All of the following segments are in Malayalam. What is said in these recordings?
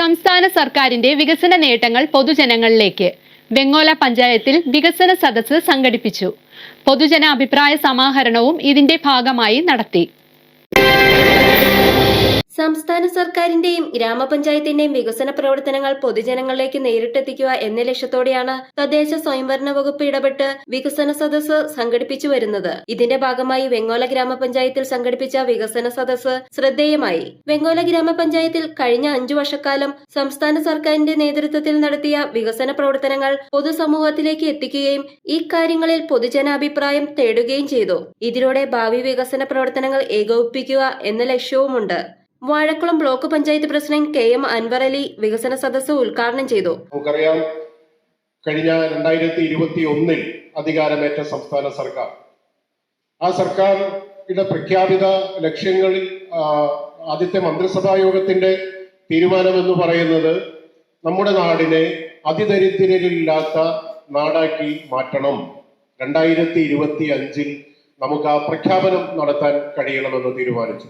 സംസ്ഥാന സർക്കാരിന്റെ വികസന നേട്ടങ്ങൾ പൊതുജനങ്ങളിലേക്ക്. വെങ്ങോല പഞ്ചായത്തിൽ വികസന സദസ്സ് സംഘടിപ്പിച്ചു. പൊതുജന അഭിപ്രായ സമാഹരണവും ഇതിന്റെ ഭാഗമായി നടത്തി. സംസ്ഥാന സർക്കാരിന്റെയും ഗ്രാമപഞ്ചായത്തിന്റെയും വികസന പ്രവർത്തനങ്ങൾ പൊതുജനങ്ങളിലേക്ക് നേരിട്ടെത്തിക്കുക എന്ന ലക്ഷ്യത്തോടെയാണ് തദ്ദേശ സ്വയംഭരണ വകുപ്പ് ഇടപെട്ട് വികസന സദസ്സ് സംഘടിപ്പിച്ചു വരുന്നത്. ഇതിന്റെ ഭാഗമായി വെങ്ങോല ഗ്രാമപഞ്ചായത്തിൽ സംഘടിപ്പിച്ച വികസന സദസ്സ് ശ്രദ്ധേയമായി. വെങ്ങോല ഗ്രാമപഞ്ചായത്തിൽ കഴിഞ്ഞ അഞ്ചു വർഷക്കാലം സംസ്ഥാന സർക്കാരിന്റെ നേതൃത്വത്തിൽ നടത്തിയ വികസന പ്രവർത്തനങ്ങൾ പൊതുസമൂഹത്തിലേക്ക് എത്തിക്കുകയും ഈ കാര്യങ്ങളിൽ പൊതുജനാഭിപ്രായം തേടുകയും ചെയ്തു. ഇതിലൂടെ ഭാവി വികസന പ്രവർത്തനങ്ങൾ ഏകോപിപ്പിക്കുക എന്ന ലക്ഷ്യവുമുണ്ട്. Vazhakkulam block panchayat president K M Anwar Ali വികസന സദസ്സ് ഉദ്ഘാടനം ചെയ്തു. നമുക്കറിയാം കഴിഞ്ഞ രണ്ടായിരത്തി ഇരുപത്തി ഒന്നിൽ അധികാരമേറ്റ സംസ്ഥാന സർക്കാർ. ആ സർക്കാരിന്റെ പ്രഖ്യാപിത ലക്ഷ്യങ്ങളിൽ ആദ്യത്തെ മന്ത്രിസഭാ യോഗത്തിന്റെ തീരുമാനം എന്ന് പറയുന്നത് നമ്മുടെ നാടിനെ അതിദരിദ്രരില്ലാത്ത നാടാക്കി മാറ്റണം. രണ്ടായിരത്തി ഇരുപത്തി അഞ്ചിൽ നമുക്ക് ആ പ്രഖ്യാപനം നടത്താൻ കഴിയണമെന്ന് തീരുമാനിച്ചു.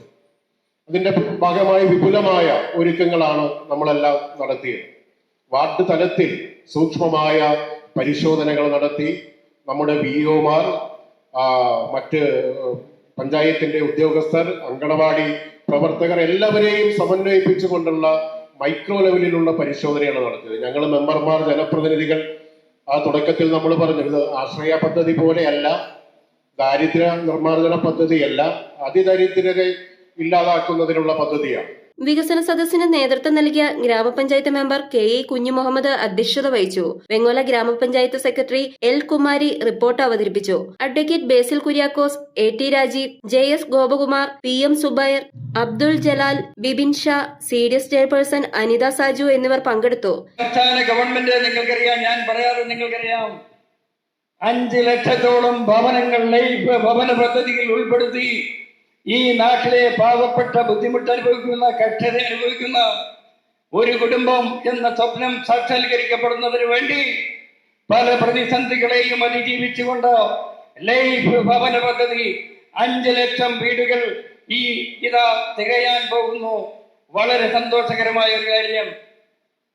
അതിന്റെ ഭാഗമായി വിപുലമായ ഒരുക്കങ്ങളാണ് നമ്മളെല്ലാം നടത്തിയത്. വാർഡ് തലത്തിൽ സൂക്ഷ്മമായ പരിശോധനകൾ നടത്തി. നമ്മുടെ വി ഒമാർ മറ്റ് പഞ്ചായത്തിന്റെ ഉദ്യോഗസ്ഥർ അങ്കണവാടി പ്രവർത്തകർ എല്ലാവരെയും സമന്വയിപ്പിച്ചുകൊണ്ടുള്ള മൈക്രോ ലെവലിലുള്ള പരിശോധനയാണ് നടത്തിയത്. ഞങ്ങൾ മെമ്പർമാർ ജനപ്രതിനിധികൾ ആ തുടക്കത്തിൽ നമ്മൾ പറഞ്ഞു ഇത് ആശ്രയ പദ്ധതി പോലെയല്ല ദാരിദ്ര്യ നിർമ്മാർജന പദ്ധതിയല്ല അതിദരിദ്രരെ ഇല്ലാതാക്കുന്നതിനുള്ള പദ്ധതിയാണ്. വികസന സദസ്സിന് നേതൃത്വം നൽകിയ ഗ്രാമപഞ്ചായത്ത് മെമ്പർ കെ ഇ കുഞ്ഞു മുഹമ്മദ് അധ്യക്ഷത വഹിച്ചു. വെങ്ങോല ഗ്രാമപഞ്ചായത്ത് സെക്രട്ടറി എൽ കുമാരി റിപ്പോർട്ട് അവതരിപ്പിച്ചു. Advocate Basil Kuriakose A T Rajeev J S Gopakumar P M Subair Abdul Jalal Bibin Shah C D S chairperson Anitha Saju എന്നിവർ പങ്കെടുത്തു. ഗവൺമെന്റ് നിങ്ങൾക്കറിയാം ഞാൻ പറയാതെ നിങ്ങൾക്കറിയാം. അഞ്ച് ലക്ഷത്തോളം ഭവനങ്ങൾ ലൈഫ് ഭവന പദ്ധതിയിൽ ഉൾപ്പെടുത്തി ഈ നാട്ടിലെ പാവപ്പെട്ട ബുദ്ധിമുട്ട് അനുഭവിക്കുന്ന കഷ്ടത അനുഭവിക്കുന്ന ഒരു കുടുംബം എന്ന സ്വപ്നം സാക്ഷാത്കരിക്കപ്പെടുന്നതിന് വേണ്ടി പല പ്രതിസന്ധികളെയും അതിജീവിച്ചുകൊണ്ട് ലൈഫ് ഭവന പദ്ധതി അഞ്ച് ലക്ഷം വീടുകൾ ഈ ഇതാ തികയാൻ പോകുന്നു. വളരെ സന്തോഷകരമായ ഒരു കാര്യം.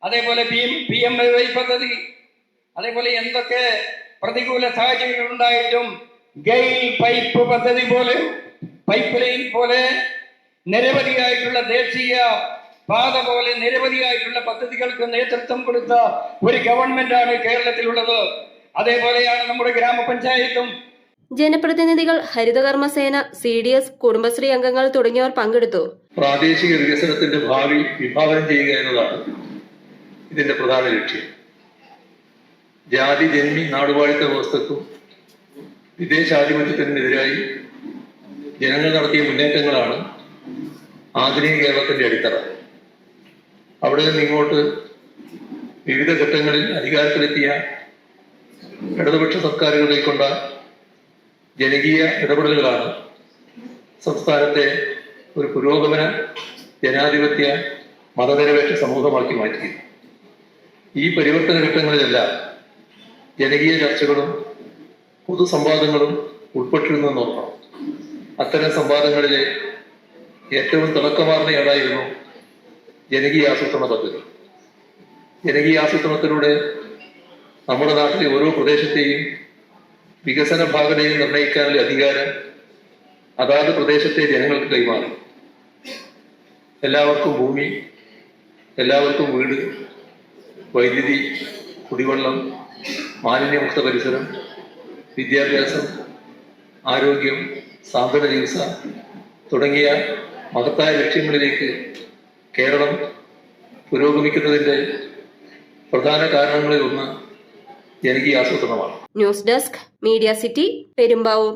അതേപോലെ P M P M Y പദ്ധതി അതേപോലെ എന്തൊക്കെ പ്രതികൂല സാഹചര്യങ്ങൾ ഉണ്ടായിട്ടും ഗെയിൽ പൈപ്പ് പദ്ധതി പോലെ പൈപ്പ് ലൈൻ പോലെ നിരവധിയായിട്ടുള്ള ദേശീയ പാത പോലെ നിരവധിയായിട്ടുള്ള പദ്ധതികൾക്ക് നേതൃത്വം കൊടുത്ത ഒരു ഗവൺമെന്റാണ് കേരളത്തിലുള്ളത്. അതേപോലെയാണ് നമ്മുടെ ഗ്രാമപഞ്ചായത്തും. ജനപ്രതിനിധികൾ ഹരിതകർമ്മസേന സി ഡി എസ് കുടുംബശ്രീ അംഗങ്ങൾ തുടങ്ങിയവർ പങ്കെടുത്തു. പ്രാദേശിക വികസനത്തിന്റെ ഭാവി വിഭാവനം ചെയ്യുക എന്നതാണ് ഇതിന്റെ പ്രധാന ലക്ഷ്യം. ജാതി ജന്മി നാടുവാഴിത്ത വ്യവസ്ഥക്കും വിദേശാധിപത്യത്തിനെതിരായി ജനങ്ങൾ നടത്തിയ മുന്നേറ്റങ്ങളാണ് ആധുനിക കേരളത്തിന്റെ അടിത്തറ. അവിടെ നിന്ന് ഇങ്ങോട്ട് വിവിധ ഘട്ടങ്ങളിൽ അധികാരത്തിലെത്തിയ ഇടതുപക്ഷ സർക്കാരുകളിൽ കൊണ്ട ജനകീയ ഇടപെടലുകളാണ് സംസ്ഥാനത്തെ ഒരു പുരോഗമന ജനാധിപത്യ മതനിരപേക്ഷ സമൂഹമാക്കി മാറ്റിയത്. ഈ പരിവർത്തന ഘട്ടങ്ങളിലെല്ലാം ജനകീയ ചർച്ചകളും പൊതുസംവാദങ്ങളും ഉൾപ്പെട്ടിരുന്നെന്ന് ഓർക്കണം. അത്തരം സംവാദങ്ങളിലെ ഏറ്റവും തിളക്കമാർന്നയാളായിരുന്നു ജനകീയ ആസൂത്രണ പദ്ധതി. ജനകീയ ആസൂത്രണത്തിലൂടെ നമ്മുടെ നാട്ടിലെ ഓരോ പ്രദേശത്തെയും വികസന ഭാഗതയും നിർണയിക്കാനുള്ള അധികാരം അതാത് പ്രദേശത്തെ ജനങ്ങൾക്ക് കൈമാറി. എല്ലാവർക്കും ഭൂമി എല്ലാവർക്കും വീട് വൈദ്യുതി കുടിവെള്ളം മാലിന്യമുക്ത പരിസരം വിദ്യാഭ്യാസം ആരോഗ്യം സാന്ത്വന ചികിത്സ തുടങ്ങിയ മഹത്തായ ലക്ഷ്യങ്ങളിലേക്ക് കേരളം പുരോഗമിക്കുന്നതിന്റെ പ്രധാന കാരണങ്ങളിൽ ഒന്ന് ജനകീയ ആസൂത്രണമാണ്. News desk media city Perumbavoor.